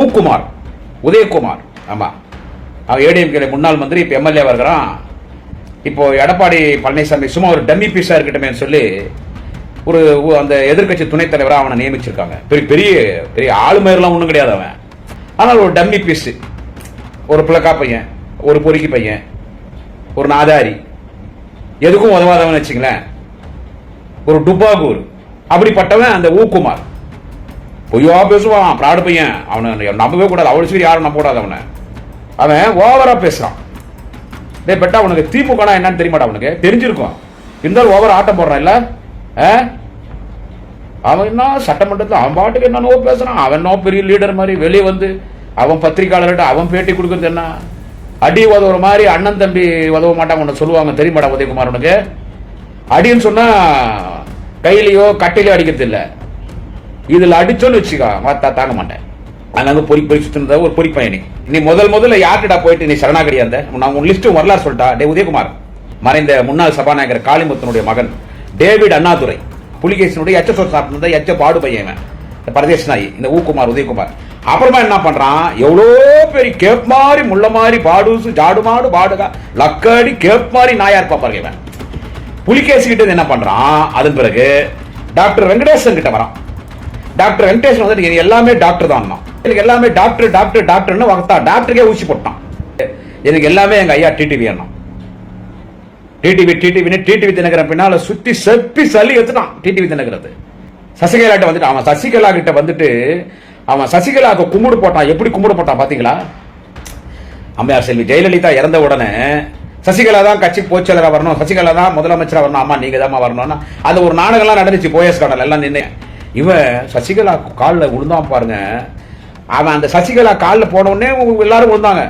ஊக்குமார் உதயகுமார். ஆமாம் அவர் ஏடிஎம்கே முன்னாள் மந்திரி இப்போ எம்எல்ஏ இருக்கிறான். இப்போ எடப்பாடி பழனிசாமி சும்மா ஒரு டம்மி பீஸாக இருக்கட்டுமே சொல்லி ஒரு அந்த எதிர்க்கட்சி துணைத் தலைவராக அவனை நியமிச்சிருக்காங்க. பெரிய பெரிய பெரிய ஆளுமையெல்லாம் ஒன்றும் கிடையாது அவன். ஆனால் ஒரு டம்மி பீஸு ஒரு பிளக்கா பையன் ஒரு பொறுக்கி பையன் ஒரு நாதாரி எதுக்கும் உதவாதவன் வச்சுங்களேன். ஒரு டுபாகூர் அப்படிப்பட்டவன் அந்த ஊக்குமார் பொய்யா பேசுவான் ப்ராடு பையன். அவனை நம்பவே கூடாது. அவ்வளோ சரி யாரும் நம்ப கூடாது அவனை. அவன் ஓவராக பேசுகிறான் டே பெட்டா உனக்கு திமுகனா என்னன்னு தெரியுமாடா அவனுக்கு தெரிஞ்சிருக்கும். இருந்தாலும் ஓவர் ஆட்டம் போடுறான் இல்லை? ஆ? அவன் என்ன சட்டமன்றத்தில் அவன் பாட்டுக்கு என்னன்னோ பேசுகிறான் அவன் பெரிய லீடர் மாதிரி வெளியே வந்து அவன் பத்திரிக்கையாளர்கிட்ட அவன் பேட்டி கொடுக்குறது என்ன? அடி உதவுற மாதிரி அண்ணன் தம்பி உதவ மாட்டாங்க ஒன்று சொல்லுவாங்க. தெரியுமாடா உதயகுமார் உனக்கு? அடின்னு சொன்னால் கையிலையோ கட்டையிலையோ அடிக்கிறது இல்லை. இதில் அடிச்சோன்னு வச்சுக்கோ மாத்தா தாங்க மாட்டேன். அங்க பொறி பொறி சுத்தினத ஒரு பொறி பையனி நீ முதல் முதல்ல யார்கிட்ட போயிட்டு நீ சரணாகடி அந்த நான் உன் லிஸ்ட்டு வரலாறு சொல்லிட்டா? டே உதயகுமார் மறைந்த முன்னாள் சபாநாயகர் காளிமுத்தனுடைய மகன் டேவிட் அண்ணாதுரை புலிகேசனுடைய எச்ச சொல் சாப்பிட்டு எச்ச பாடு பையன் இந்த பரதேச நாய் இந்த ஊக்குமார் உதயகுமார். அப்புறமா என்ன பண்றான்? எவ்வளோ பெரிய கேப் மாதிரி முள்ள மாதிரி பாடுசு ஜாடு மாடு பாடுகா லக்கடி கேப் மாதிரி நாயா இருப்பா பாருங்க இவன். புலிகேசி கிட்ட என்ன பண்றான்? அதன் பிறகு டாக்டர் வெங்கடேசன் கிட்ட வரான். டாக்டர் வெங்கடேஷன் வந்து இது எல்லாமே டாக்டர் தான் எனக்கு எல்லாமே டாக்டர் டாக்டர் டாக்டர்னு வகத்தா. டாக்டருக்கே ஊசி போட்டான். எனக்கு எல்லாமே எங்க ஐயா டிடிவி அண்ணா. டிடிவி டிடிவின்னு டிடிவி தினகரன் பின்னால் சுத்தி செப்பி சளி எடுத்துட்டான் டிடிவி தினகரது சசிகலாட்ட வந்துட்டு அவன் சசிகலா கிட்ட வந்துட்டு அவன் சசிகலாவுக்கு கும்பிடு போட்டான். எப்படி கும்பிடு போட்டான் பாத்தீங்களா? அம்மையார் செல்வி ஜெயலலிதா இறந்த உடனே சசிகலா தான் கட்சி பொதுச்செயலரா வரணும். சசிகலா தான் முதலமைச்சரா வரணும். அம்மா நீங்க தான் வரணும்னா அது ஒரு நாடகம்லாம் நடந்துச்சு. போயஸ் கடல் எல்லாம் நின்று இவன் சசிகலா காலில் விழுந்தான் பாருங்க. அவன் அந்த சசிகலா காலில் போனவுடனே எல்லாரும் விழுந்தாங்க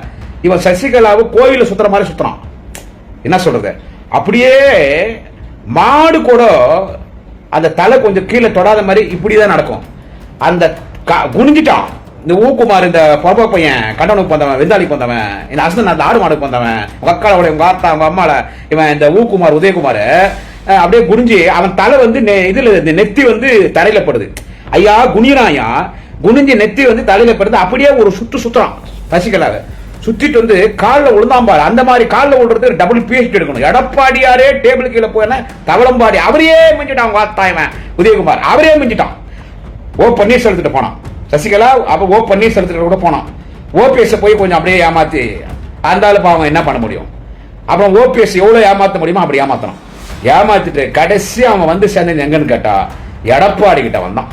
இவன் சசிகலாவை கோயிலில் சுற்றுற மாதிரி சுற்றுறான் என்ன சொல்றது? அப்படியே மாடு கூட அந்த தலை கொஞ்சம் கீழே தொடாத மாதிரி இப்படி தான் நடக்கும். அந்த க- குனிஞ்சிட்டான். இந்த ஊக்குமார் இந்த பொறப்ப பையன் கண்டனுக்கு வந்தவன் விந்தாளிக்கு வந்தவன் இந்த அசன் அந்த ஆடு மாடுக்கு வந்தவன் உங்க அக்காவோட உங்க ஆத்தா உங்க அம்மால இவன் இந்த ஊக்குமார் உதயகுமார் அப்படியே குனிஞ்சு அவன் தலை வந்து நெ- இதுல இந்த நெத்தி வந்து தரையில படுது. ஐயா குனியனாயா குனிஞ்சு நெத்தி வந்து தலையில படுது. அப்படியே ஒரு சுத்து சுத்துறான் சசிகலாவை சுத்திட்டு வந்து காலில் விழுந்தாம்பாரு அந்த மாதிரி காலில் விழுறதுக்கு டபுள் பிஹெச்டி எடுக்கணும். எடப்பாடியாரே டேபிள் கீழே போயினா தவளம்பாடி அவரையே மிஞ்சிட்டான் வாத்தாயவன். உதயகுமார். அவரே மிஞ்சிட்டான். ஓ பன்னீர்செல்வத்திட்ட போனான். சசிகலா அப்போ ஓ பன்னீர்செல்வத்திட்ட கூட போனான். ஓபிஎஸ் போய் கொஞ்சம் அப்படியே ஏமாத்தி அந்த ஆளு பாவம் என்ன பண்ண முடியும்? அப்புறம் ஓபிஎஸ் எவ்வளோ ஏமாற்ற முடியுமோ அப்படி ஏமாத்தணும். ஏமாத்திட்டு கடைசி அவன் வந்து சேர்ந்தது எங்கன்னு கேட்டா எடப்பாடி கிட்ட வந்தான்.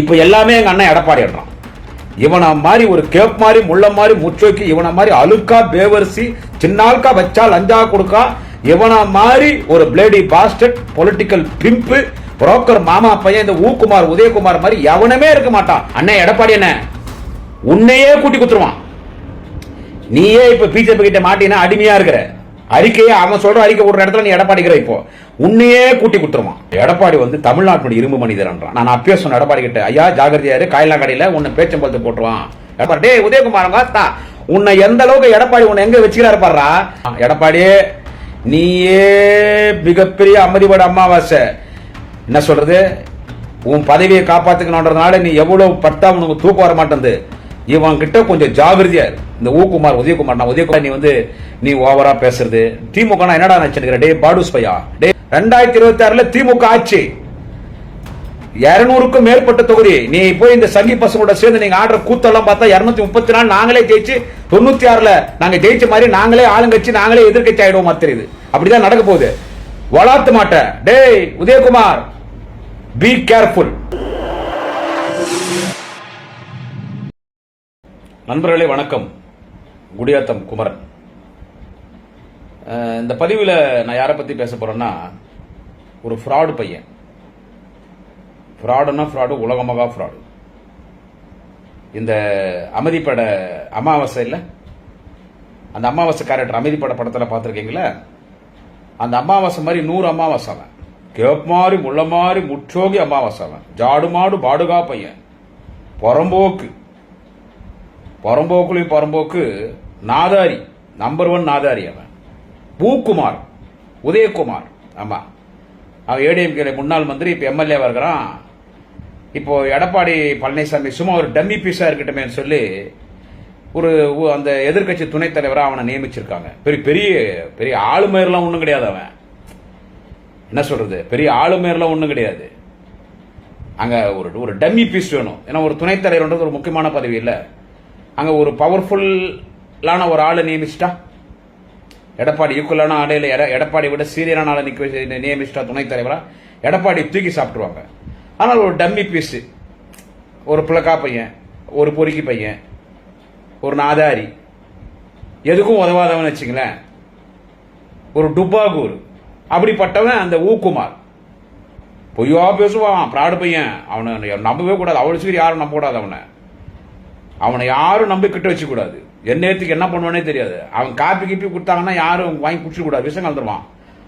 இப்போ எல்லாமே எங்க அண்ணன் எடப்பாடி எடுறான் இவனை மாதிரி ஒரு கேப் மாதிரி முள்ள மாதிரி முச்சோக்கி இவனை மாதிரி அழுக்கா பேவரிசி சின்னால்கா வச்சா லஞ்சா கொடுக்கா இவனை மாதிரி ஒரு bloody bastard political pimp broker மாமா பையன் இந்த ஊக்குமார் உதயகுமார் மாதிரி எவனுமே இருக்க மாட்டான். அண்ணன் எடப்பாடி என்ன உன்னையே கூட்டி குத்துருவான். நீயே இப்ப பிஜேபி கிட்ட மாட்டினா அடிமையா இருக்கிற. அறிக்கையை அவன் சொல்ற அறிக்கை விடுற இடத்துல நீ எடப்பாடிக்கிற இப்போ. உன்னையே கூட்டி கொடுத்துருவான் எடப்பாடி வந்து தமிழ்நாட்டுடைய இரும்பு மனிதர்ன்றான் நான் அப்பயே சொன்ன எடப்பாடி கிட்ட ஐயா ஜாகிரதையாரு காயலா கடையில் உன்னை பேச்சம்பலத்தை போட்டுருவான். எடப்பாடி டேய் உதயகுமார் அத்தா உன்னை எந்த அளவுக்கு எடப்பாடி உன்னை எங்க வச்சுக்கிறாரு பாடுறா எடப்பாடியே நீயே மிகப்பெரிய அமதிபட அமாவாசை. என்ன சொல்றது? உன் பதவியை காப்பாத்துக்கணுன்றதுனால நீ எவ்வளவு பட்டா உனக்கு தூக்கம் வர மாட்டேங்குது இவன் கிட்ட கொஞ்சம் ஜாகிரதையா இந்த ஊக்குமார் உதயகுமார் நான் உதயகுமார் நீ வந்து நீ ஓவரா பேசுறது. திமுக என்னடா நினைச்சிருக்கிற டே பாடுஸ் பையா டே ரெண்டாயிரத்தி இருபத்தி ஆறுல திமுக ஆட்சி. இருநூறுக்கும் மேற்பட்ட தொகுதி. நீ போய் இந்த சங்கி பசங்களோட சேர்ந்து நீங்க ஆடுற கூத்தெல்லாம் பார்த்தா இருநூத்தி முப்பத்தி நாலு நாங்களே ஜெயிச்சு தொண்ணூத்தி ஆறுல நாங்க ஜெயிச்ச மாதிரி நாங்களே ஆளுங்கட்சி நாங்களே எதிர்க்கட்சி ஆயிடுவோம் தெரியுது. அப்படிதான் நடக்க போகுது. வளாத்து மாட்டேன் டேய் உதயகுமார் பி கேர்ஃபுல் நண்பர்களே வணக்கம். குடியாத்தம் குமரன். இந்த பதிவில் நான் யாரை பற்றி பேச போகிறேன்னா ஒரு ஃப்ராடு பையன். ஃப்ராடுன்னா ஃப்ராடு உலகமாக ஃப்ராடு இந்த அமைதிப்பட அமாவாசை இல்லை? அந்த அமாவாசை கேரக்டர் அமைதிப்பட படத்தில் பார்த்துருக்கீங்களா? அந்த அமாவாசை மாதிரி நூறு அமாவாசை அவன். கேப் மாதிரி முள்ள மாதிரி முற்றோகி அமாவாசை அவன். ஜாடு மாடு பாடுகா பையன். புறம்போக்கு. பரம்போக்குலையும் பரம்போக்கு நாதாரி நம்பர் ஒன் நாதாரி அவன். பூக்குமார் உதயகுமார் ஆமாம் அவன் ஏடிஎம்கே முன்னாள் மந்திரி இப்போ எம்எல்ஏ வருகிறான் இப்போ எடப்பாடி பழனிசாமி சும்மா ஒரு டம்மி பீஸாக இருக்கட்டுமேன்னு சொல்லி ஒரு அந்த எதிர்க்கட்சி துணைத்தலைவராக அவனை நியமிச்சிருக்காங்க. பெரிய பெரிய பெரிய ஆளுமையெல்லாம் ஒன்றும் கிடையாது அவன். என்ன சொல்றது? பெரிய ஆளுமையெல்லாம் ஒன்றும் கிடையாது. அங்கே ஒரு ஒரு டம்மி பீஸ் வேணும். ஏன்னா ஒரு துணைத் தலைவர்ன்றது ஒரு முக்கியமான பதவி இல்லை. அங்க ஒரு பவர்ஃபுல்லான ஒரு ஆளை நியமிச்சிட்டா? எடப்பாடி ஈக்குவலான ஆளே இல்லை எட- எடப்பாடி விட சீரியரான ஆளை நிற்க வச்சு நியமிச்சிட்டா துணைத் தலைவரா? எடப்பாடி தூக்கி சாப்பிட்டுருவாங்க. ஆனால் ஒரு டம்மி பீஸ் ஒரு பிளக்கா பையன் ஒரு பொறுக்கி பையன் ஒரு நாதாரி எதுக்கும் உதவாதவன் வச்சுங்களேன் ஒரு டுப்பாகூர் அப்படிப்பட்டவன் அந்த ஊக்குமார். பொய்யா பேசுவான் பிராடு பையன். அவனை நம்பவே கூடாது. அவ்வளோ சீக்கிரம் யாரும் நம்ப கூடாது அவனை. அவனை யாரும் நம்பி கிட்ட வச்சுக்க என் நேரத்துக்கு என்ன பண்ணுவானே தெரியாது. அவன் காப்பி கிப்பி கொடுத்தாங்கன்னா யாரும் வாங்கி குடிச்சிடக்கூடாது விஷம் கலந்துருவான்.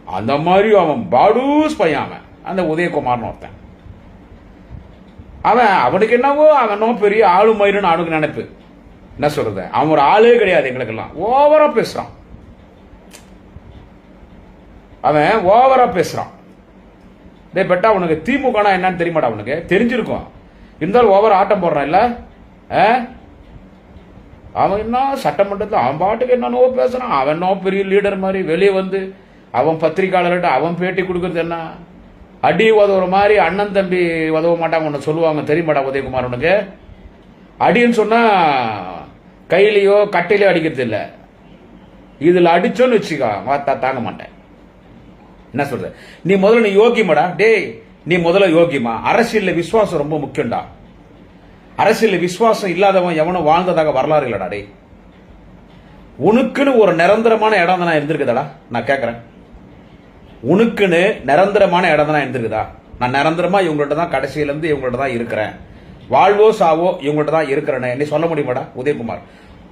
அந்த மாதிரி அவன் பாடூஸ் பையன் அவன். அந்த உதயகுமார்னு ஒருத்தன். அவன் அவனுக்கு என்னவோ அவனோ பெரிய ஆளு மயிருன்னு அவனுக்கு நினைப்பு. என்ன சொல்றது? அவன் ஒரு ஆளே கிடையாது எங்களுக்கெல்லாம். ஓவரா பேசுறான். அவன் ஓவரா பேசுறான். டே பெட்டா உனக்கு திமுகனா என்னன்னு தெரியுமாடா உனக்கு? தெரிஞ்சிருக்கும். இருந்தாலும் ஓவர் ஆட்டம் போடுறான் இல்ல? ஆ? அவன் என்ன சட்டமன்றத்தில் அவன் பாட்டுக்கு என்னன்னோ பேசுறான். அவன் பெரிய லீடர் மாதிரி வெளியே வந்து அவன் பத்திரிக்கையாளர்கிட்ட அவன் பேட்டி கொடுக்கறது என்ன? அடி உதவுற மாதிரி அண்ணன் தம்பி உதவ மாட்டாங்க ஒன்று சொல்லுவாங்க. தெரியுமாடா உதயகுமார் உனக்கு அடின்னு சொன்னா கையிலையோ கட்டையிலையோ அடிக்கிறது இல்லை. இதில் அடிச்சோன்னு வச்சுக்கோ வார்த்தா தாங்க மாட்டேன். என்ன சொல்ற நீ முதல்ல நீ யோகியமாடா டேய் நீ முதல்ல யோகியமா அரசியலில் விசுவாசம் ரொம்ப முக்கியம்டா. அரசியல் விசுவாசம் இல்லாதவன் எவனும் வாழ்ந்ததாக வரலாறு இல்லடா உனக்குன்னு ஒரு நிரந்தரமான இடம் தான் இருந்திருக்குதாடா? நான் கேட்குறேன் உனக்குன்னு நிரந்தரமான இடம் தான் இருந்திருக்குதா? நான் நிரந்தரமாக இவங்கள்ட்ட தான் கடைசியிலேருந்து இவங்கள்ட்ட தான் இருக்கிறேன். வாழ்வோ சாவோ இவங்கள்ட்ட தான் இருக்கிறேன்னு என்னை சொல்ல முடியுமாடா உதயகுமார்?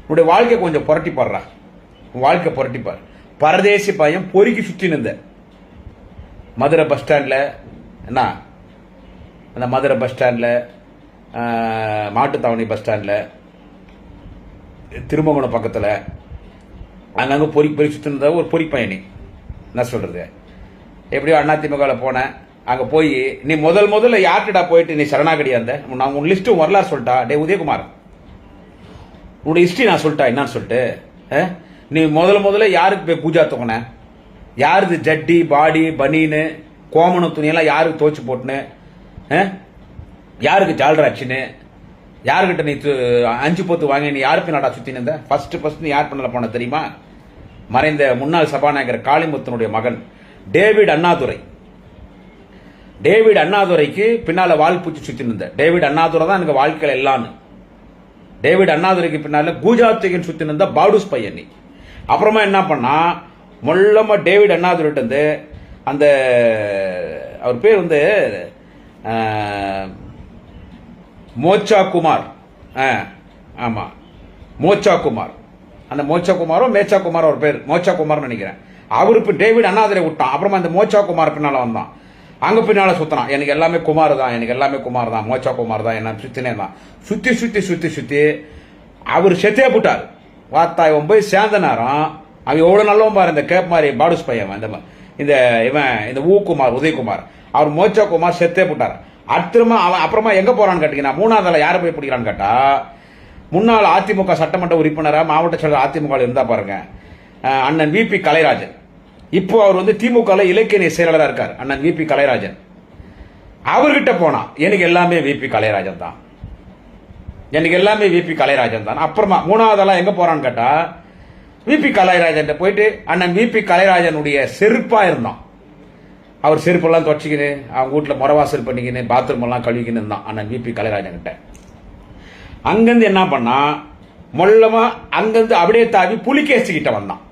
உன்னுடைய வாழ்க்கையை கொஞ்சம் புரட்டி பாடுறா உன் வாழ்க்கை புரட்டிப்பார். பரதேசி பையன் பொறுக்கி சுற்றி நின்ற மதுரை பஸ் ஸ்டாண்டில் என்ன? அந்த மதுரை பஸ் ஸ்டாண்டில் மாட்டுத்தாவணி பஸ் ஸ்டாண்டில் திருமகுணம் பக்கத்தில். அங்கங்கே பொறி பொறி சுற்றினத ஒரு பொறி பயணி. என்ன சொல்கிறது எப்படியோ அதிமுகவில் போனேன். அங்கே போய் நீ முதல் முதல்ல யார்கிட்டடா போயிட்டு நீ சரணாகடியா இருந்த நான் உன் லிஸ்ட்டும் வரலாறு சொல்லிட்டா? டே உதயகுமார். உன்னோட ஹிஸ்ட்ரி நான் சொல்லிட்டா? என்னன்னு சொல்லிட்டு நீ முதல்ல முதல்ல யாருக்கு போய் பூஜா தூக்கின யாருது ஜட்டி பாடி பனின்னு கோமணம் துணியெல்லாம் யாருக்கு துவச்சி போட்டுன்னு யாருக்கு ஜால்ராச்சின்னு யாருக்கிட்ட நீ அஞ்சு போத்து வாங்கி நீ யார் பின்னாடா சுத்தி நின்ற ஃபர்ஸ்ட் ஃபர்ஸ்ட் நீ யார் பண்ணல போன தெரியுமா? மறைந்த முன்னாள் சபாநாயகர் காளிமுத்தனுடைய மகன் டேவிட் அண்ணாதுரை. டேவிட் அண்ணாதுரைக்கு பின்னால வால் பூச்சி சுத்தி நின்ற டேவிட் அண்ணாதுரை தான் எனக்கு வாழ்க்கையில் எல்லான்னு. டேவிட் அண்ணாதுரைக்கு பின்னால கூஜாத்திகன் சுத்தி நின்ற பாடுஸ் பையன் அப்புறமா என்ன பண்ணா மொல்லமா டேவிட் அண்ணாதுரைட்டு வந்து அந்த அவர் பேர் வந்து மோச்சா குமார் ஆ, ஆமா. மோச்சா குமார் அந்த மோச்சா குமாரோ மேச்சா குமாரோ ஒரு பேர். மோச்சா குமார்னு நினைக்கிறேன். அவர் இப்ப டேவிட் அண்ணாதுரை விட்டான். அப்புறமா இந்த மோச்சா குமார் பின்னால வந்தான். அங்க பின்னால சுத்தினான். எனக்கு எல்லாமே குமார் தான். எனக்கு எல்லாமே குமார் தான். மோச்சா குமார் தான். என்ன சுத்தினே தான் சுத்தி சுத்தி சுத்தி சுத்தி அவர் செத்தே போட்டார். வாத்தா இவன் போய் சேர்ந்த நேரம் அவன் எவ்வளவு நல்லவன் பாரு. இந்த கேப் மாதிரி பாடுஸ் பையன் இந்த இந்த இவன் இந்த ஊக்குமார் உதயகுமார். அவர் மோச்சா குமார் செத்தே போட்டார். அத்திரமா அவன் அப்புறமா எங்க போறான்னு கேட்டீங்கன்னா மூணாவதுல யாரை போய் பிடிக்கிறான்னு கேட்டா முன்னாள் அதிமுக சட்டமன்ற உறுப்பினராக மாவட்ட செயலர் அதிமுக இருந்தா பாருங்க. அண்ணன் விபி கலைராஜன். இப்போ அவர் வந்து திமுக இலக்கிய செயலாளராக இருக்கார் அண்ணன் விபி கலைராஜன். அவர்கிட்ட போனா எனக்கு எல்லாமே விபி கலைராஜன் தான். எனக்கு எல்லாமே விபி கலைராஜன் தான். அப்புறமா மூணாவதெல்லாம் எங்க போறான்னு கேட்டா விபி கலைராஜன் போயிட்டு அண்ணன் விபி கலைராஜனுடைய செருப்பா இருந்தான். அவர் செருப்பெல்லாம் துவச்சிக்கின்னு அவங்க வீட்டில் முறவாசல் பண்ணிக்கின்னு பாத்ரூம் எல்லாம் கழுவிக்கின்னு இருந்தான் அண்ணன் விபி கலைராஜன்கிட்ட அங்கேருந்து என்ன பண்ணா மொல்லமாக அங்கிருந்து அப்படியே தாவி புலிகேசிக்கிட்ட வந்தான்.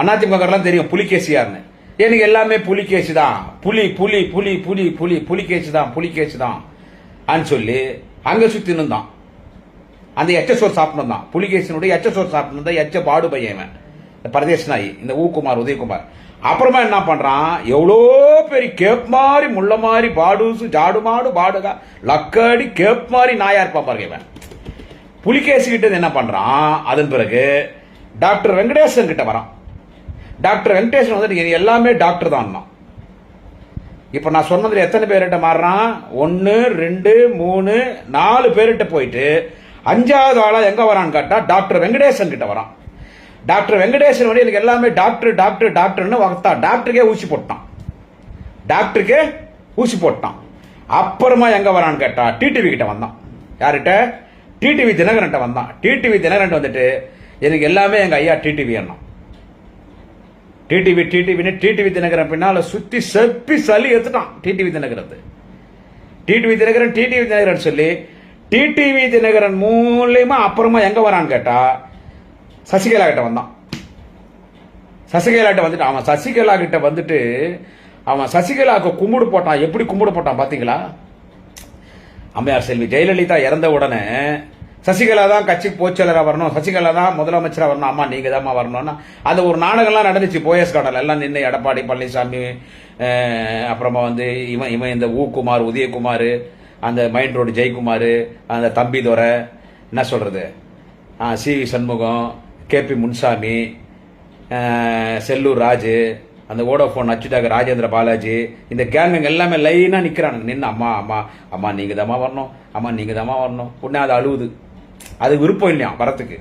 அதிமுகலாம் தெரியும் புலிகேசியாருன்னு எனக்கு எல்லாமே புலிகேசி தான். புலி புலி புலி புலி புலி புலிகேசி தான் புலிகேசி தான். அன்னு சொல்லி அங்கே சுத்தி நின்றான் அந்த எச்ச சோறு தான் புலிகேசனுடைய எச்ச சோறு தான் எச்ச பாடு பையன் இந்த பரதேஷ் நாய் இந்த ஊக்குமார் உதயகுமார். அப்புறமா என்ன பண்றான்? எவ்வளோ பெரிய கேப் மாதிரி முள்ள மாதிரி பாடுசு ஜாடு மாடு பாடுகா லக்கடி கேப் மாதிரி நாயா இருப்பான் பாருங்க இவன். புலிகேசி கிட்ட என்ன பண்றான்? அதன் பிறகு டாக்டர் வெங்கடேசன் கிட்ட வரான். டாக்டர் வெங்கடேசன் வந்து நீங்கள் எல்லாமே டாக்டர் தான் இப்போ நான் சொன்னதில் எத்தனை பேர்கிட்ட மாறுறான்? ஒன்று ரெண்டு மூணு நாலு பேர்கிட்ட போயிட்டு அஞ்சாவது ஆளாக எங்கே வரான்னு கேட்டால் டாக்டர் வெங்கடேசன் கிட்ட வரான். டாக்டர் வெங்கடேசன் வந்து எனக்கு எல்லாமே டாக்டர் டாக்டர் டாக்டர்னு வளர்த்தா டாக்டருக்கே ஊசி போட்டான் டாக்டருக்கே ஊசி போட்டான் அப்புறமா எங்கே வரான்னு கேட்டா டிடிவி கிட்ட வந்தான் யார்கிட்ட டிடிவி தினகரன்ட்ட வந்தான் டிடிவி தினகரன் வந்துட்டு எனக்கு எல்லாமே எங்கள் ஐயா டிடிவி அண்ணா டிடிவி டிடிவின்னு டிடிவி தினகரன் பின்னால் சுற்றி செப்பி சளி எடுத்துட்டான் டிடிவி தினகரத்து டிடிவி தினகரன் டிடிவி தினகரன் சொல்லி டிடிவி தினகரன் மூலியமா அப்புறமா எங்கே வரான்னு கேட்டால் சசிகலா கிட்ட வந்தான். சசிகலா கிட்ட வந்துட்டு அவன் சசிகலா கிட்ட வந்துட்டு அவன் சசிகலாவுக்கு கும்பிடு போட்டான். எப்படி கும்பிடு போட்டான் பாத்தீங்களா? அம்மையார் செல்வி ஜெயலலிதா இறந்த உடனே சசிகலா தான் கட்சி போச்சலராக வரணும் சசிகலா தான் முதலமைச்சராக வரணும். அம்மா நீங்க தான்மா வரணும்னா அது ஒரு நாடகம்லாம் நடந்துச்சு. போயஸ் கார்டல் எல்லாம் நின்று எடப்பாடி பழனிசாமி அப்புறமா வந்து இவன் இவன் இந்த ஊக்குமார் உதயகுமார் அந்த மைண்ட் ரோடு ஜெயக்குமார் அந்த தம்பிதுரை என்ன சொல்றது? C V Shanmugam KP Munusamy Sellur Raju அந்த ஓடோஃபோன் அச்சுதாக ராஜேந்திர பாலாஜி இந்த கேங்குங்க எல்லாமே லைனாக நிற்கிறானுங்க நின்று அம்மா அம்மா அம்மா நீங்கள் தாம்மா வரணும். அம்மா நீங்கள் தாம்மா வரணும். உடனே அது அழுவுது. அது விருப்பம் இல்லையா வரத்துக்கு.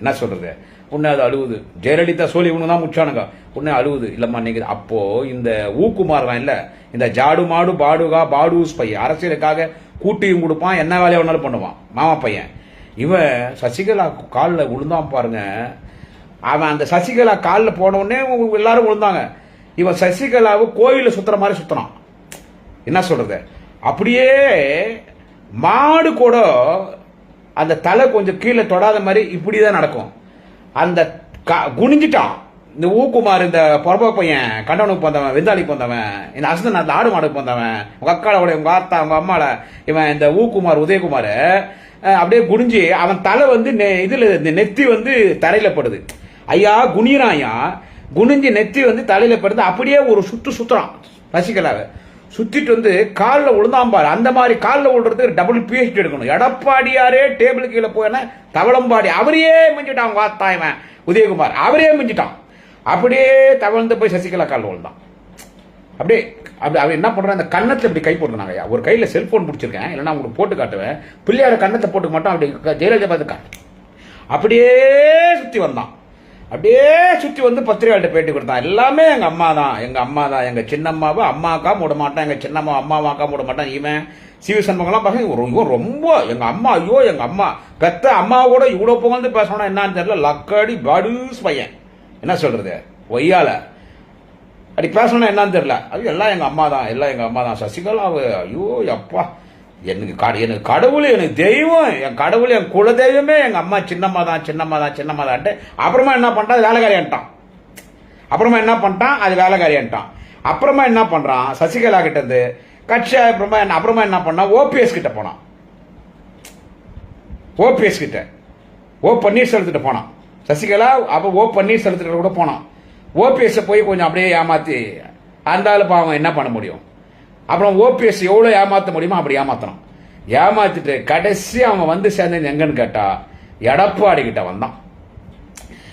என்ன சொல்கிறது உடனே அது அழுவுது. ஜெயலலிதா சோழி இவனு தான் முடிச்சானுங்க. உடனே அழுவுது. இல்லைம்மா நீங்கள் அப்போது இந்த ஊக்குமார் இல்லை இந்த ஜாடு மாடு பாடுகா பாடூஸ் பையன் அரசியலுக்காக கூட்டியும் கொடுப்பான் என்ன வேலையை வேணாலும் பண்ணுவான். மாமா பையன். இவன் சசிகலா காலில் விழுந்தான் பாருங்க. அவன் அந்த சசிகலா காலில் போனவுடனே எல்லாரும் விழுந்தாங்க இவன் சசிகலாவை கோயிலில் சுற்றுற மாதிரி சுற்றுறான் என்ன சொல்கிறது அப்படியே மாடு கூட அந்த தலை கொஞ்சம் கீழே தொடாத மாதிரி இப்படி தான் நடக்கும். அந்த க- குனிஞ்சிட்டான். இந்த ஊக்குமார் இந்த பொறப்ப பையன் கண்டவனுக்கு போந்தவன் விருந்தாளிக்கு போந்தவன் இந்த அசந்தன் அந்த ஆடு மாடுக்கு போந்தவன் உங்க அக்காவோட உங்கள் ஆத்தா உங்கள் அம்மாவில் இவன் இந்த ஊக்குமார் உதயகுமார் அப்படியே குனிஞ்சு அவன் தலை வந்து நெ- இதில் இந்த நெத்தி வந்து தரையில் படுது. ஐயா குனிறான் குனிஞ்சு நெத்தி வந்து தலையில் படுது. அப்படியே ஒரு சுற்று சுற்றுறான் ரசிகலாவை சுற்றிட்டு வந்து காலில் விழுந்தாம்பாரு அந்த மாதிரி காலில் விழுறதுக்கு டபுள் பிஹெச்டி எடுக்கணும். எடப்பாடியாரே டேபிள் கீழே போயினா தவளம்பாடி அவரையே மிஞ்சிட்டான் அவங்க உதயகுமார் அவரே மிஞ்சிட்டான். அப்படியே தவழ்ந்து போய் சசிகலா காலில் விழுந்தான் அப்படியே அப்படி அவன் என்ன பண்ணுறான் அந்த கன்னத்தில் இப்படி கை போட்டுருந்தாங்க ஐயா ஒரு கையில செல்போன் பிடிச்சிருக்கேன். இல்லைன்னா உங்களுக்கு போட்டு காட்டுவேன். பிள்ளையார கன்னத்தை போட்டுக்க மாட்டோம். அப்படி ஜெயலலிதா பார்த்துக்கா அப்படியே சுற்றி வந்தான். அப்படியே சுற்றி வந்து பத்திரிகையாளர்கிட்ட பேட்டி கொடுத்தான். எல்லாமே எங்கள் அம்மா தான். எங்கள் அம்மா தான். எங்கள் சின்னம்மாவை அம்மாக்கா மூட மாட்டான். எங்கள் சின்னம்மா அம்மாவாக்கா மூட மாட்டான். இவன் சிவி சண்முகம்லாம் பார்க்க இவன் ரொம்ப எங்கள் அம்மா ஐயோ எங்கள் அம்மா. பெத்த அம்மா கூட இவ்வளோ புகழ்ந்து பேசணும் என்னன்னு தெரியல. லக்கடி படுஸ் பையன். என்ன சொல்கிறது ஒய்யால அப்படி பேசணும்னா என்னன்னு தெரியல. அது எல்லாம் எங்கள் அம்மா தான் எல்லாம் எங்கள் அம்மா தான். சசிகலா ஐயோ அப்பா எனக்கு கட- எனக்கு கடவுள் எனக்கு தெய்வம் என் கடவுள் என் குலதெய்வமே தெய்வமே அம்மா சின்னம்மா தான் சின்னம்மா தான் சின்னம்மா தான்ட்டு. அப்புறமா என்ன பண்ணிட்டான் அது வேலைக்காரியான்ட்டான் அப்புறமா என்ன பண்ணிட்டான் அது வேலைக்காரியான்ட்டான் அப்புறமா என்ன பண்ணுறான் சசிகலா கிட்ட இருந்து கட்சி அப்புறமா என்ன அப்புறமா என்ன பண்ணான் ஓபிஎஸ் கிட்ட போனான். ஓபிஎஸ் கிட்ட. ஓ பன்னீர்செல்வத்திட்ட போனான். சசிகலா அப்போ ஓ பன்னீர்செல்வத்திட்ட கூட போனான். ஓபிஎஸ் போய் கொஞ்சம் அப்படியே ஏமாத்தி அந்த ஆளு பாவம் என்ன பண்ண முடியும்? அப்புறம் ஓபிஎஸ் எவ்வளோ ஏமாற்ற முடியுமோ அப்படி ஏமாத்தணும் ஏமாத்திட்டு கடைசி அவன் வந்து சேர்ந்தது எங்கன்னு கேட்டா எடப்பாடி கிட்ட வந்தான்.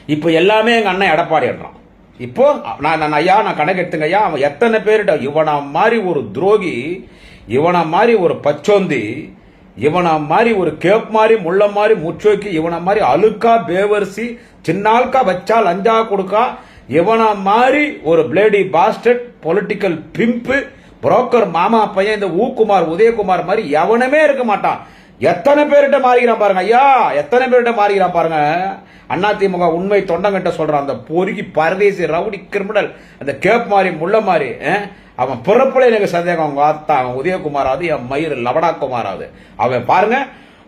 இப்போ எல்லாமே எங்கள் அண்ணன் எடப்பாடின்றான் இப்போ நான் நான் ஐயா நான் கணக்கு எடுத்துங்க ஐயா அவன் எத்தனை பேர்கிட்ட இவனை மாதிரி ஒரு துரோகி இவனை மாதிரி ஒரு பச்சோந்தி இவனை மாதிரி ஒரு கேப் மாதிரி முள்ள மாதிரி முச்சோக்கி இவனை மாதிரி அழுக்கா பேவரிசி சின்னாளுக்கா வச்சா லஞ்சா கொடுக்கா இவனா மாதிரி ஒரு bloody bastard political pimp broker மாமா பையன் இந்த ஊக்குமார் உதயகுமார் மாதிரி எவனுமே இருக்க மாட்டான். எத்தனை பேர்கிட்ட மாறிக்கிறான் பாருங்க ஐயா எத்தனை பேர்கிட்ட மாறிக்கிறான் பாருங்க. அதிமுக உண்மை தொண்டங்கிட்ட சொல்றான் அந்த பொறுக்கி பரதேசி ரவுடி கிரிமினல் அந்த கேப் மாதிரி முள்ள மாதிரி அவன் பிறப்புல எனக்கு சந்தேகம் அவங்க ஆத்தா அவன் உதயகுமாராவது என் மயிர் லவடாக்குமாராவது. அவன் பாருங்க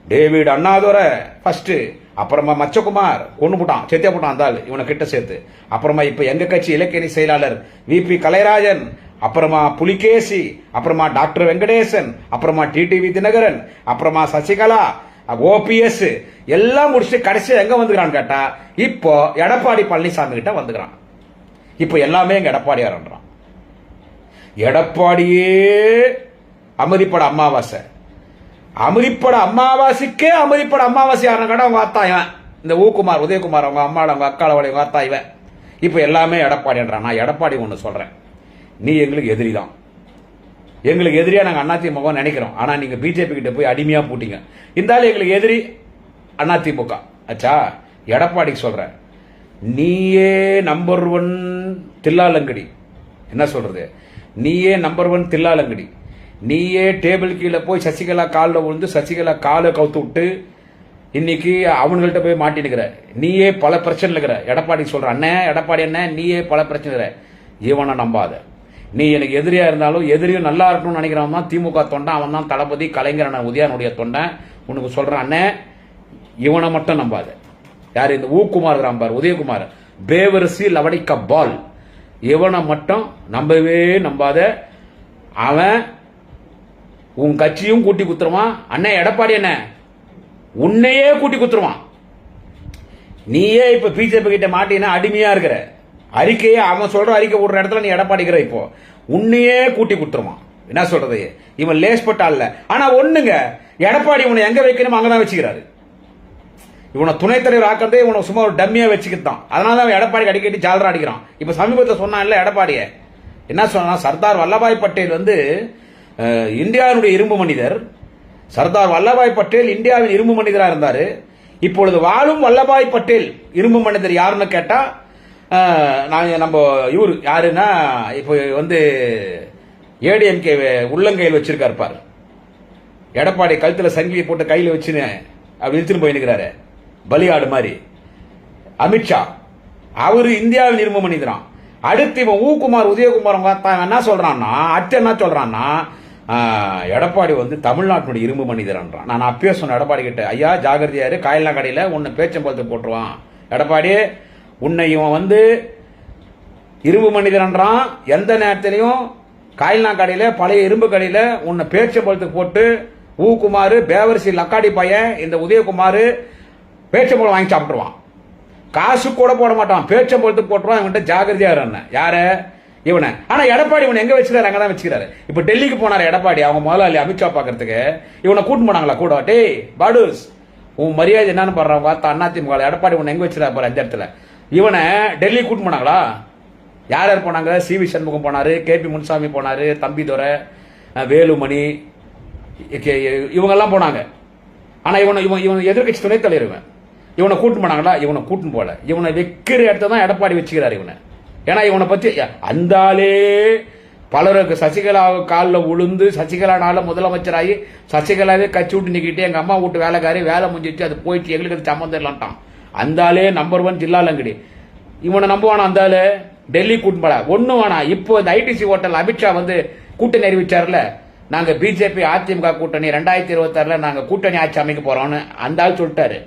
டேவிட் அண்ணாதுரை ஃபர்ஸ்ட் அப்புறமா மச்சகுமார் கொண்டு போட்டான் செத்தியா போட்டான் அந்த இவனை கிட்ட சேர்த்து. அப்புறமா இப்போ எங்கள் கட்சி இலக்கியணி செயலாளர் விபி கலைராஜன் அப்புறமா புலிகேசி அப்புறமா டாக்டர் வெங்கடேசன் அப்புறமா டிடிவி தினகரன் அப்புறமா சசிகலா ஓபிஎஸ் எல்லாம் முடிச்சுட்டு கடைசியாக எங்கே வந்துக்கிறான்னு கேட்டால் இப்போ எடப்பாடி பழனிசாமி கிட்ட வந்துக்கிறான். இப்போ எல்லாமே எங்கள் எடப்பாடியார்ன்றான் எடப்பாடியே அமதிப்பட அமாவாசை. அமரிப்பட அமாவாசைக்கே அமரிப்பட அமாவாசை யாருன்னு கேட்டா அவங்க அத்தா இவன். இந்த ஊக்குமார் உதயகுமார் அவங்க அம்மாவோட அவங்க அக்காளோட அவங்க அத்தா இவன். இப்போ எல்லாமே எடப்பாடின்றான் நான் எடப்பாடி ஒன்று சொல்கிறேன் நீ எங்களுக்கு எதிரி தான். எங்களுக்கு எதிரியாக நாங்கள் அதிமுக நினைக்கிறோம். ஆனால் நீங்கள் பிஜேபி கிட்ட போய் அடிமையாக போட்டிங்க. இருந்தாலும் எங்களுக்கு எதிரி அதிமுக. அச்சா எடப்பாடிக்கு சொல்கிறேன் நீயே நம்பர் ஒன் தில்லாலங்கடி. என்ன சொல்கிறது நீயே நம்பர் ஒன் தில்லாலங்கடி. நீயே டேபிள் கீழே போய் சசிகலா காலில் விழுந்து சசிகலா காலை கவுத்து விட்டு இன்னைக்கு அவனுங்கள்ட்ட போய் மாட்டினுக்கிற நீயே பல பிரச்சனை இருக்கிற எடப்பாடி சொல்கிற அண்ணன் எடப்பாடி அண்ணன் நீயே பல பிரச்சனை இருக்கிற இவனை நம்பாத. நீ எனக்கு எதிரியாக இருந்தாலும் எதிரியும் நல்லா இருக்கணும்னு நினைக்கிறவன் தான் திமுக தொண்டன். அவன் தான் தளபதி கலைஞரன் உதயானுடைய தொண்டை உனக்கு சொல்கிறான் அண்ணன் இவனை மட்டும் நம்பாத. யார்? இந்த ஊக்குமார் பார் உதயகுமார். பேவரசி லவடிக்க பால். இவனை மட்டும் நம்பவே நம்பாத. அவன் உன் கட்சியும் கூட்டி குத்துருவான். அண்ணன் எடப்பாடி என்ன உன்னையே கூட்டி குத்துருவான். நீயே இப்ப பிஜேபி கிட்ட மாட்டினா அடிமையா இருக்கிற. அறிக்கையே அவன் சொல்ற அறிக்கை விடுற இடத்துல நீ எடப்பாடிக்கிற இப்போ. உன்னையே கூட்டி குத்துருவான். என்ன சொல்றது? இவன் லேஸ்பட்டா இல்ல ஆனா ஒண்ணுங்க எடப்பாடி இவனை எங்க வைக்கணுமோ அங்கதான் வச்சுக்கிறாரு. இவனை துணைத் தலைவர் ஆக்கிறதே இவனை சும்மா ஒரு டம்மியா வச்சுக்கிட்டான் அதனால தான் அவன் எடப்பாடி அடிக்கடி ஜாலரா அடிக்கிறான். இப்ப சமீபத்தில் சொன்னான்ல எடப்பாடிய. என்ன சொன்னா சர்தார் வல்லபாய் பட்டேல் வந்து இந்தியாவினுடைய இரும்பு மனிதர் சர்தார் வல்லபாய் பட்டேல் இந்தியாவின் இரும்பு மனிதராக இருந்தார். இப்பொழுது வாழும் வல்லபாய் பட்டேல் இரும்பு மனிதர் யாருன்னு கேட்டால் நான் நம்ம இவரு யாருன்னா இப்போ வந்து ஏடிஎம்கே உள்ளங்கையில் வச்சிருக்காரு பார். எடப்பாடி கழுத்தில் சங்கிலி போட்டு கையில் வச்சுன்னு அப்படி இழுத்துன்னு போய் நிற்கிறாரு பலியாடு மாதிரி. அமித்ஷா அவர் இந்தியாவின் இரும்பு மனிதரான் அடுத்து இவன் ஊகுமார் உதயகுமார் பார்த்தா என்ன சொல்றான்னா அச்சன் என்ன சொல்றான்னா எடப்பாடி வந்து தமிழ்நாட்டினுடைய இரும்பு மனிதரான்றான் நான் அப்பயே சொன்னேன் எடப்பாடி கிட்ட ஐயா ஜாகிரதையாரு காயலா கடையில் உன்னை பேச்சம்பழத்தை போட்டுருவான். எடப்பாடி உன்னை இவன் வந்து இரும்பு மனிதன்றான் எந்த நேரத்திலையும் காய்லா கடையில் பழைய இரும்பு கடையில் உன்னை பேச்சம்பழத்துக்கு போட்டு ஊக்குமார் பேவரிசி லக்காடி பையன் இந்த உதயகுமார் பேச்சம்பழம் வாங்கி சாப்பிட்ருவான் காசு கூட போட மாட்டான் பேச்சம்பழத்துக்கு போட்டுருவான் இவன்கிட்ட ஜாகிரதையாக இருந்தேன் யாரை? இவனை. ஆனா எடப்பாடி இவனை எங்க வச்சுக்கிறாரு? அங்கதான் வச்சுக்கிறாரு. இப்ப டெல்லிக்கு போனார் எடப்பாடி. அவங்க முதலாளி அமித்ஷா பாக்குறதுக்கு இவனை கூட்டு போனாங்களா? கூட. டேய் பாடுஸ் உன் மரியாதை என்னன்னு பாடுறான் பார்த்தா அதிமுக எடப்பாடி உன்னை எங்க வச்சிருக்காரு பாரு அந்த இடத்துல. இவனை டெல்லி கூட்டு போனாங்களா? யார் யார் போனாங்க? சி வி சண்முகம் போனாரு கே பி முன்சாமி போனாரு தம்பிதுரை வேலுமணி இவங்கெல்லாம் போனாங்க. ஆனா இவனை இவன் இவன் எதிர்க்கட்சி துணைத் தலைவர் இவன். இவனை கூட்டு போனாங்களா? இவனை கூட்டு போல இவனை வைக்கிற இடத்த தான் எடப்பாடி வச்சுக்கிறார் இவனை. ஏன்னா இவனை பத்தி அந்த ஆளே பலருக்கு சசிகலா காலில் விழுந்து சசிகலானால முதலமைச்சராகி சசிகலாவே கட்சி விட்டு நிக்கிட்டு எங்கள் அம்மா வீட்டு வேலைக்காரி வேலை முடிஞ்சிச்சு அது போயிட்டு எங்களுக்கு அது சம்மந்தம் இல்லாட்டான் அந்த ஆளே நம்பர் ஒன் ஜில்லாலங்கடி இவனை நம்புவானா அந்த ஆளு? டெல்லி கூட்டு ஒன்று ஒன்றும் வேணாம் இப்போ இந்த ஐடிசி ஹோட்டல் அமித்ஷா வந்து கூட்டணி அறிவிச்சார்ல? நாங்கள் பிஜேபி அதிமுக கூட்டணி ரெண்டாயிரத்தி இருபத்தாறில் நாங்கள் கூட்டணி ஆட்சி அமைக்க போகிறோன்னு அந்த ஆள் சொல்லிட்டாரு.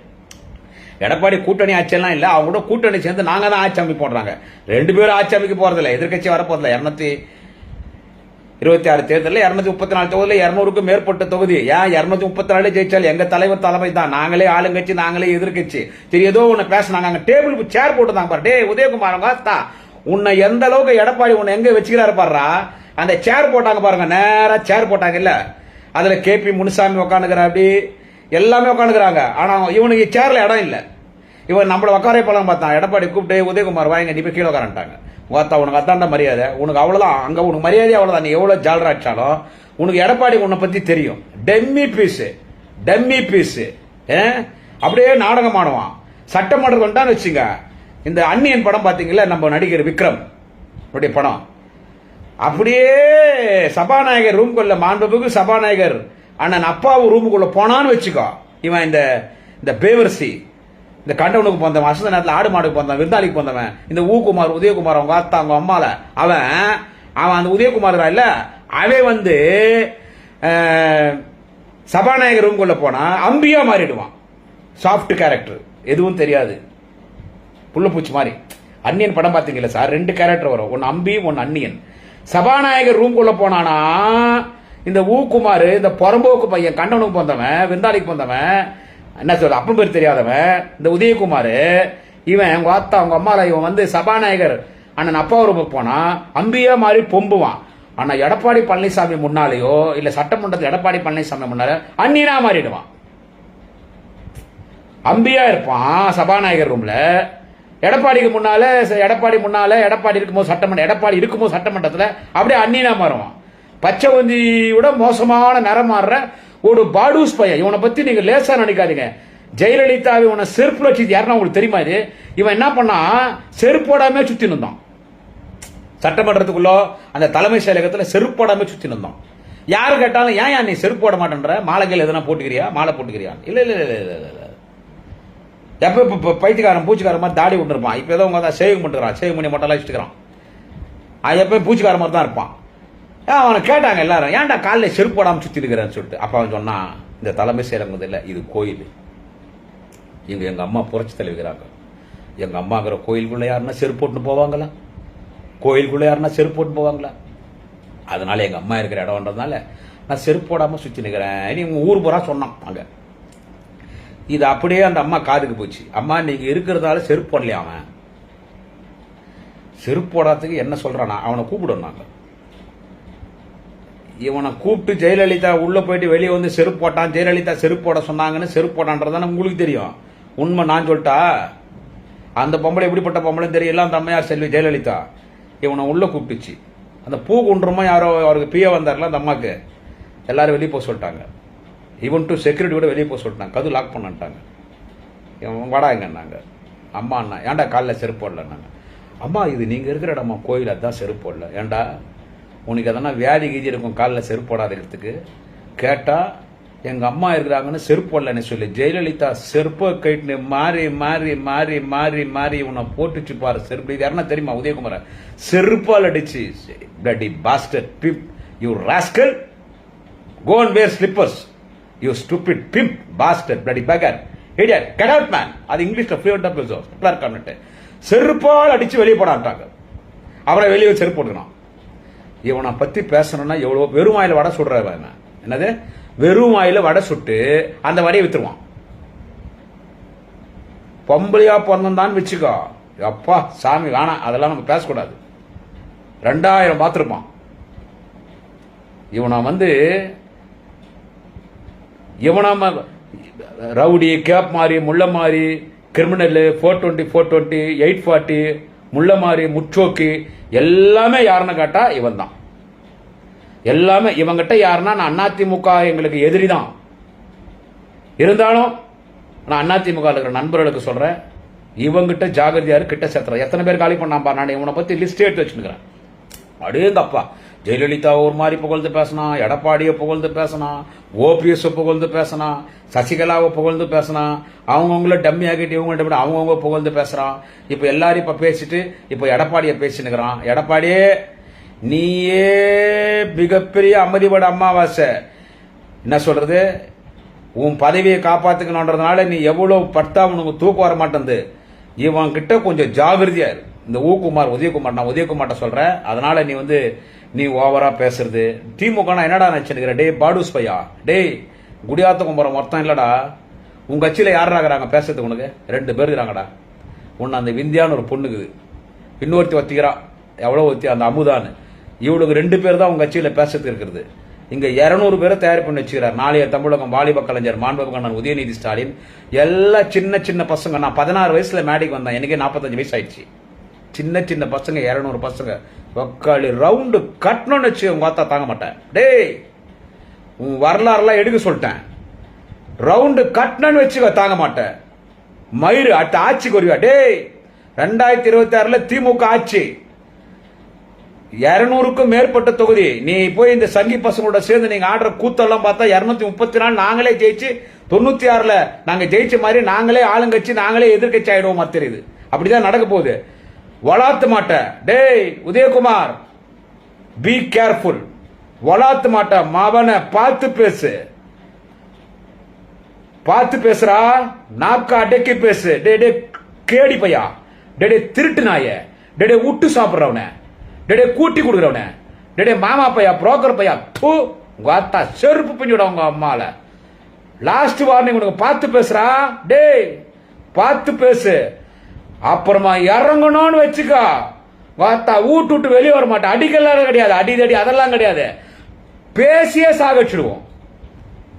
எடப்பாடி கூட்டணி ஆட்சியெல்லாம் இல்லை அவங்க கூட கூட்டணி சேர்ந்து நாங்கள் தான் ஆட்சி அமைப்பு போடுறாங்க. ரெண்டு பேரும் ஆட்சி அமைக்க போகிறதில்ல எதிர்க்கட்சி வரப்போறதில்ல. இரநூத்தி இருபத்தி ஆறு தேர்தலில் இரநூத்தி முப்பத்தி நாலு தொகுதியில் இரநூறுக்கும் மேற்பட்ட தொகுதி. ஏன் இரநூத்தி முப்பத்தி நாலு ஜெயிச்சால் எங்கள் தலைவர் தலைமை தான்? நாங்களே ஆளுங்கட்சி நாங்களே எதிர்க்கட்சி. சரி ஏதோ ஒன்று பேசினாங்க. அங்கே டேபிள் சேர் போட்டுதாங்க பாரு. டே உதயகுமார் அவங்க தா உன்னை எந்த அளவுக்கு எடப்பாடி உன்னை எங்கே வச்சுக்கிறாரு பாருடா? அந்த சேர் போட்டாங்க பாருங்க. நேராக சேர் போட்டாங்க இல்லை. அதில் கேபி முனுசாமி உட்காந்துக்கிற அப்படி எல்லாமே உட்காந்துக்கிறாங்க ஆனால் இவனுக்கு சேரில் இடம் இல்லை. இவன் நம்மள உக்காரே போலாம் பார்த்தான் எடப்பாடி கூப்பிட்டு உதயகுமார் வாங்க நீ போய் கீழே உட்காரன்ட்டாங்க. உத்தா உனக்கு அதான்டா மரியாதை. உனக்கு அவ்வளோதான் அங்கே உனக்கு மரியாதை அவ்வளோதான் நீ எவ்வளோ ஜாலரா அடிச்சாலும் உனக்கு எடப்பாடி உன்னை பற்றி தெரியும். டெம்மி பீஸ் டெம்மி ஏ? அப்படியே நாடகம் ஆடுவான். சட்டமன்றம் வந்தான்னு வச்சுங்க. இந்த அன்னியன் படம் பார்த்தீங்களா? நம்ம நடிகர் விக்ரம். அவருடைய படம். அப்படியே சபாநாயகர் ரூம்குள்ள மாண்புமிகு சபாநாயகர். அண்ணன் அப்பாவும் ரூமுக்குள்ள போனான்னு வச்சுக்கோ. இவன் இந்த இந்த பேவர்சி. இந்த கண்டவனுக்கு பிறந்தவன் வசந்த நேரத்தில் ஆடு மாடுக்கு போந்தவன் விருந்தாளிக்கு போந்தவன் இந்த ஊக்குமார் உதயகுமார் அவங்க ஆத்தா அவங்க அம்மால அவன் அவன் அந்த உதயகுமார் தான் இல்ல? அவன் வந்து சபாநாயகர் ரூம்குள்ள போனா அம்பியா மாறிடுவான். சாஃப்ட் கேரக்டர் எதுவும் தெரியாது. புள்ளப்பூச்சி மாதிரி அன்னியன் படம் பார்த்தீங்களா சார்? ரெண்டு கேரக்டர் வரும். ஒன்னு அம்பி ஒன்னு அன்னியன் சபாநாயகர் ரூம்குள்ள போனானா இந்த ஊக்குமார் இந்த புறம்போக்கு பையன் கண்டனுக்கு பிறந்தவன் விருந்தாளிக்கு பிறந்தவன் என்ன சொல்ற அப்பன் பேர் தெரியாதவன் இந்த உதயகுமார் இவன் அவங்க அத்தா அவங்க அம்மால இவன் வந்து சபாநாயகர். அண்ணன் அப்பா ரூமுக்கு போனா அம்பியா மாதிரி பொம்புவான். ஆனா எடப்பாடி பழனிசாமி முன்னாலேயோ இல்ல சட்டமன்றத்தில் எடப்பாடி பழனிசாமி முன்னாலே அந்நியனா மாறிடுவான். அம்பியா இருப்பான் சபாநாயகர் ரூம்ல எடப்பாடிக்கு முன்னால எடப்பாடி முன்னால எடப்பாடி இருக்கும்போது சட்டமன்ற எடப்பாடி இருக்கும்போது சட்டமன்றத்தில் அப்படியே அந்நியனா மாறுவான். பச்சைவந்தி விட மோசமான நிறம் மாறுற ஒரு பாடூஸ் பையன். இவனை பத்தி நீங்க லேசா நினைக்காதீங்க. ஜெயலலிதாவை இவனை செருப்பு வச்சு யாருன்னா உங்களுக்கு தெரியுமா இது? இவன் என்ன பண்ணா செருப்பு போடாம சுத்தி நின்றான் சட்டமன்றத்துக்குள்ள அந்த தலைமை செயலகத்துல செருப்பு போடாம சுத்தி யார் யாரு கேட்டாலும் ஏன் ஏன் நீ செருப்பு போட மாட்டேன்ற? மாலைகள் எதனா போட்டுக்கிறியா? மாலை போட்டுக்கிறியா? இல்ல இல்ல இல்ல இல்ல இல்ல, எப்ப இப்ப பைத்தியக்காரன் பூச்சிக்காரன் மாதிரி தாடி கொண்டு இருப்பான். இப்ப ஏதோ உங்க தான் சேவிங் பண்ணுறான் சேவிங் பண்ணி மட்டும் வச்சுக்கிறான் அது எப்பயும் பூச்சிக்காரன் மாதிரி தான் இருப்பான். அவனை கேட்டாங்க எல்லாரும்? ஏன்டா காலில் செருப்பு போடாமல் சுத்தி சொல்லிட்டு. அப்போ அவன் சொன்னான் இந்த தலைமை செயலகம் இல்லை இது கோயில். இங்கே எங்கள் அம்மா புரட்சி தலைவிக்கிறாங்க எங்கள் அம்மாங்கிற கோயிலுக்குள்ளே யாருன்னா செருப்பு போட்டுன்னு போவாங்களா? கோயிலுக்குள்ளே யாருன்னா செருப்பு போட்டு போவாங்களா? அதனால எங்கள் அம்மா இருக்கிற இடம்ன்றதுனால நான் செருப்பு போடாமல் சுற்றி நிற்கிறேன் இனி உங்கள் ஊர் பூரா சொன்னான் அங்கே. இது அப்படியே அந்த அம்மா காதுக்கு போச்சு. அம்மா நீங்கள் இருக்கிறதால செருப்பு போடலையா அவன்? செருப்பு போடாததுக்கு என்ன சொல்கிறானா அவனை கூப்பிடணும் நாங்கள் இவனை கூப்பிட்டு ஜெயலலிதா உள்ளே போயிட்டு வெளியே வந்து செருப்பு போட்டான் ஜெயலலிதா செருப்பு போட சொன்னாங்கன்னு செருப்பு போட்டான்றதானே உங்களுக்கு தெரியும். உண்மை நான் சொல்லிட்டா? அந்த பொம்பளை எப்படிப்பட்ட பொம்பளைன்னு தெரியல அந்த அம்மையார் செல்வி ஜெயலலிதா. இவனை உள்ளே கூப்பிட்டுச்சு. அந்த பூ குன்றமாக யாரோ அவருக்கு பிஏ வந்தார்ல அந்த அம்மாவுக்கு எல்லாரும் வெளியே போக சொல்லிட்டாங்க. இவன் டு செக்யூரிட்டி கூட வெளியே போக சொல்லிட்டாங்க. கது லாக் பண்ணட்டாங்க. இவன் வாடா எங்கன்னாங்க அம்மா அண்ணா ஏன்டா காலில் செருப்பு போடலன்னாங்க. அம்மா இது நீங்கள் இருக்கிற இடமா? கோயில் அதுதான் செருப்பு போடல. ஏன்டா? உனக்கு எதனா வியாதி கீதி இருக்கும் காலில் செருப்பு போடாத இடத்துக்கு கேட்டால் எங்கள் அம்மா இருக்கிறாங்கன்னு செருப்பு போடலன்னு சொல்லி. ஜெயலலிதா செருப்பை கைட்டுன்னு மாறி மாறி மாறி மாறி மாறி உன்னை போட்டுச்சு பாரு செருப்பு. இது யாருன்னா தெரியுமா? உதயகுமார. செருப்பால் அடிச்சு. Bloody bastard pip you rascal gone where slippers you You stupid pastor bastard, bloody beggar. Idiot, man அது இங்கிலீஷில் ஃப்ளூயண்டாக பேசுவோம் இருக்கான்னுட்டு செருப்பால் அடித்து வெளியே போடான்ட்டாங்க. அவரை வெளியே செருப்பு போட்டுக்கணும். இவனை பற்றி பேசணும்னா எவ்வளோ வெறும் வாயில் வடை சுடுறவன் என்னது? வெறும் வாயில் வடை சுட்டு அந்த வடையை விற்றுருவான் பொம்பளையா பிறந்தான் வச்சுக்கோ. அப்பா சாமி வேணாம் அதெல்லாம் நம்ம பேசக்கூடாது. ரெண்டாயிரம் பார்த்துருப்பான். இவனை வந்து இவனாம ரவுடி கேப் மாதிரி முள்ள மாதிரி criminal four twenty four twenty eight forty முள்ளமாரி முற்றோக்கு எல்லாமே யாருன்னு கேட்டா இவன் தான் எல்லாமே இவங்கிட்ட யாருன்னா நான் அதிமுக எங்களுக்கு எதிரி தான் இருந்தாலும் நான் அதிமுக இருக்கிற நண்பர்களுக்கு சொல்றேன் இவங்கிட்ட ஜாகிரதையாரு கிட்ட சேர்த்துறேன் எத்தனை பேர் காலி பண்ணாம்பா நான் இவனை பத்தி லிஸ்ட் எடுத்து வச்சுக்கிறேன் அடேங்கப்பா. ஜெயலலிதா ஒரு மாதிரி புகழ்ந்து பேசினா எடப்பாடியை புகழ்ந்து பேசினா ஓபிஎஸ்ஸை புகழ்ந்து பேசினா சசிகலாவை புகழ்ந்து பேசினா அவங்கவுங்கள டம்மி ஆகிட்டு இவங்க டம்மி அவங்கவுங்க புகழ்ந்து பேசுகிறான் இப்போ எல்லாரும் இப்போ பேசிட்டு இப்போ எடப்பாடியை பேசினுக்கிறான் எடப்பாடியே நீயே மிகப்பெரிய அம்மதிபட அமாவாசை. என்ன சொல்கிறது உன் பதவியை காப்பாற்றுக்கணுன்றதுனால நீ எவ்வளோ பட்டா உனக்கு தூக்கம் வர மாட்டேங்குது இவன் கிட்ட கொஞ்சம் ஜாகிரதையாக இரு. இந்த ஊகுமார் உதயகுமார் நான் உதயகுமார்கிட்ட சொல்கிறேன் அதனால் நீ வந்து நீ ஓவராக பேசுறது. திமுகனா என்னடா நினச்சிருக்கிற? டே பாடுஸ் பையா. டேய் குடியாத்த கும்பரம் ஒருத்தன் இல்லடா. உங்கள் கட்சியில் யாராகிறாங்க இருக்கிறாங்க? பேசுறதுக்கு உனக்கு. ரெண்டு பேர் இருக்கிறாங்கடா. உன்னை அந்த விந்தியான்னு ஒரு பொண்ணுக்குது இன்னொருத்தி ஒத்திக்கிறா. எவ்வளோ ஒத்தி? அந்த அமுதான்னு. இவளுக்கு ரெண்டு பேர் தான் உங்கள் கட்சியில் பேசுறதுக்கு இருக்கிறது இங்கே இரநூறு பேரை தயார் பண்ணி வச்சுக்கிறார். நாளைய தமிழகம் வாலிப கலைஞர் மாண்பகண்ணன் உதயநிதி ஸ்டாலின். எல்லாம் சின்ன சின்ன பசங்க. நான் பதினாறு வயசில் மேடைக்கு வந்தேன். எனக்கே 45 வயசு ஆயிடுச்சு. சின்ன சின்ன பசங்க 200 பசங்க. ஒக்காளி ரவுண்டு கட்டணும்னு வச்சு உங்க பார்த்தா தாங்க மாட்டேன். டேய் உன் வரலாறுலாம் எடுக்க சொல்லிட்டேன். ரவுண்டு கட்டணும்னு வச்சுக்க தாங்க மாட்டேன். மயிறு அடுத்த ஆட்சிக்கு வருவியா டேய் ரெண்டாயிரத்தி இருபத்தி ஆறுல திமுக ஆட்சி. இரநூறுக்கும் மேற்பட்ட தொகுதி. நீ போய் இந்த சங்கி பசங்களோட சேர்ந்து நீங்க ஆடுற கூத்தெல்லாம் பார்த்தா இருநூத்தி முப்பத்தி நாலு நாங்களே ஜெயிச்சு தொண்ணூத்தி ஆறுல நாங்க ஜெயிச்ச மாதிரி நாங்களே ஆளுங்கட்சி நாங்களே எதிர்கட்சி ஆயிடுவோம் தெரியுது. அப்படிதான் நடக்க போகுது. வளாத்து மாட்ட. டேய் உதயகுமார் பி கேர்ஃபுல் வளாத்து மாட்ட மவனை பார்த்து பேசு. பார்த்து பேசுறா நாக்கா அடக்கி பேசு. டே டே கேடி பையா. டே டே திருட்டு நாய. டே விட்டு சாப்பிடுறவன. டே கூட்டி கொடுக்குறவன. டே மாமா பையா புரோக்கர் பையா தூ உங்க அத்தா செருப்பு பிஞ்சுட உங்க அம்மால. லாஸ்ட் வார்னிங் உனக்கு பார்த்து பேசுறா. டேய் பார்த்து பேசு. அப்புறமா இறங்கணும்னு வச்சுக்கோ. வாத்தா வீட்டு விட்டு வெளியே வர மாட்டேன். அடிக்கலாம் கிடையாது. அடி தடி அதெல்லாம் கிடையாது. பேசியே சாகச்சிடுவோம்.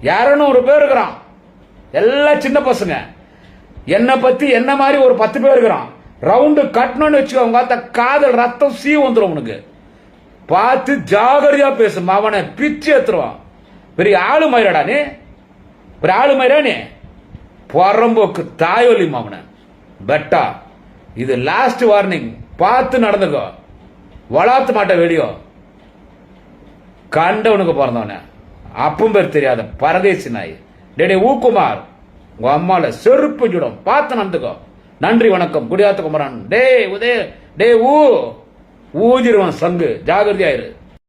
இரநூறு பேர் இருக்கிறான். எல்லாம் சின்ன பசங்க. என்னை பத்தி என்ன மாதிரி ஒரு பத்து பேர் இருக்கிறான். ரவுண்டு கட்டணும்னு வச்சுக்கோ. உங்க காதல் ரத்தம் சீ வந்துடும் உனக்கு. பார்த்து ஜாகிரதையா பேசு அவனை பிச்சு ஏத்துருவான். பெரிய ஆளு மயிரடா நீ? பெரிய ஆளு மயிரா நீ? புறம்போக்கு தாயொலி மாவன பெட்டா. இது லாஸ்ட் வார்னிங் பார்த்து நடந்துக்கோ. வளர்த்து மாட்ட வெளியோ கண்டவனுக்கு பிறந்தவன. அப்பும் பேர் தெரியாத பரதேசி நாய். டேடி ஊக்குமார். உங்க அம்மால செருப்பு சுடும். பார்த்து நடந்துக்கோ. நன்றி வணக்கம். குடியாத்த குமரன். டே உதே டே ஊ. ஊதிருவன் சங்கு. ஜாகிரதையாயிரு.